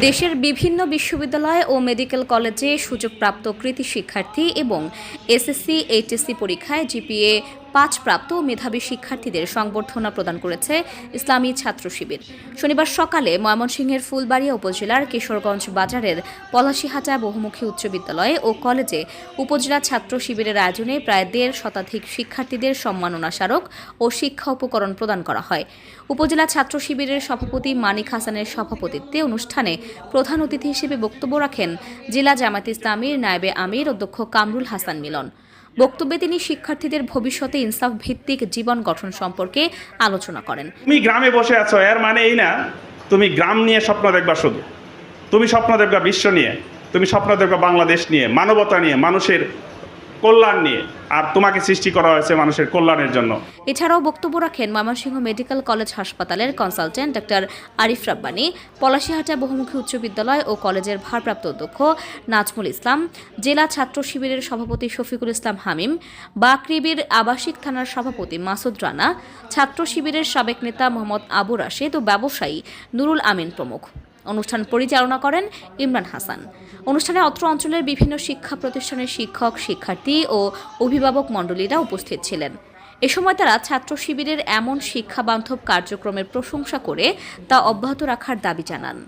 দেশের বিভিন্ন বিশ্ববিদ্যালয় ও মেডিকেল কলেজে সুযোগপ্রাপ্ত কৃতি শিক্ষার্থী এবং এসএসসি এইচএসসি পরীক্ষায় জিপিএ পাঁচ প্রাপ্ত মেধাবী শিক্ষার্থীদের সংবর্ধনা প্রদান করেছে ইসলামী ছাত্র শিবির। শনিবার সকালে ময়মনসিংহের ফুলবাড়িয়া উপজেলার কিশোরগঞ্জ বাজারের পলাশিহাটা বহুমুখী উচ্চ বিদ্যালয়ে ও কলেজে উপজেলা ছাত্র শিবিরের আয়োজনে প্রায় দেড় শতাধিক শিক্ষার্থীদের সম্মাননা স্মারক ও শিক্ষা উপকরণ প্রদান করা হয়। উপজেলা ছাত্র শিবিরের সভাপতি মানিক হাসানের সভাপতিত্বে অনুষ্ঠানে প্রধান অতিথি হিসেবে বক্তব্য রাখেন জেলা জামাত ইসলামীর নায়েবে আমির, অধ্যক্ষ কামরুল হাসান মিলন। বক্তব্যে তিনি শিক্ষার্থীদের ভবিষ্যতে ইনসাফ ভিত্তিক জীবন গঠন সম্পর্কে আলোচনা করেন। তুমি গ্রামে বসে আছো, এর মানে এই না, তুমি গ্রাম নিয়ে স্বপ্ন দেখবা শুধু। তুমি স্বপ্ন দেখবা বিশ্ব নিয়ে, তুমি স্বপ্ন দেখবা বাংলাদেশ নিয়ে, মানবতা নিয়ে, মানুষের কল্যাণ নিয়ে, আর তোমাকে সৃষ্টি করা হয়েছে মানুষের কল্যাণের জন্য। এছাড়াও বক্তব্য রাখেন ময়মনসিংহ মেডিকেল কলেজ হাসপাতালের কনসালটেন্ট ডক্টর আরিফ রাব্বানি, পলাশিহাটা বহুমুখী উচ্চ বিদ্যালয় ও কলেজের ভারপ্রাপ্ত অধ্যক্ষ নাজমুল ইসলাম, জেলা ছাত্র শিবিরের সভাপতি শফিকুল ইসলাম হামিম, বাকরিবির আবাসিক থানার সভাপতি মাসুদ রানা, ছাত্র শিবিরের সাবেক নেতা মোহাম্মদ আবু রাশেদ ও ব্যবসায়ী নুরুল আমিন প্রমুখ। অনুষ্ঠান পরিচালনা করেন ইমরান হাসান। অনুষ্ঠানে অত্র অঞ্চলের বিভিন্ন শিক্ষা প্রতিষ্ঠানের শিক্ষক, শিক্ষার্থী ও অভিভাবক মণ্ডলীরা উপস্থিত ছিলেন। এ সময় তারা ছাত্র শিবিরের এমন শিক্ষা বান্ধব কার্যক্রমের প্রশংসা করে তা অব্যাহত রাখার দাবি জানান।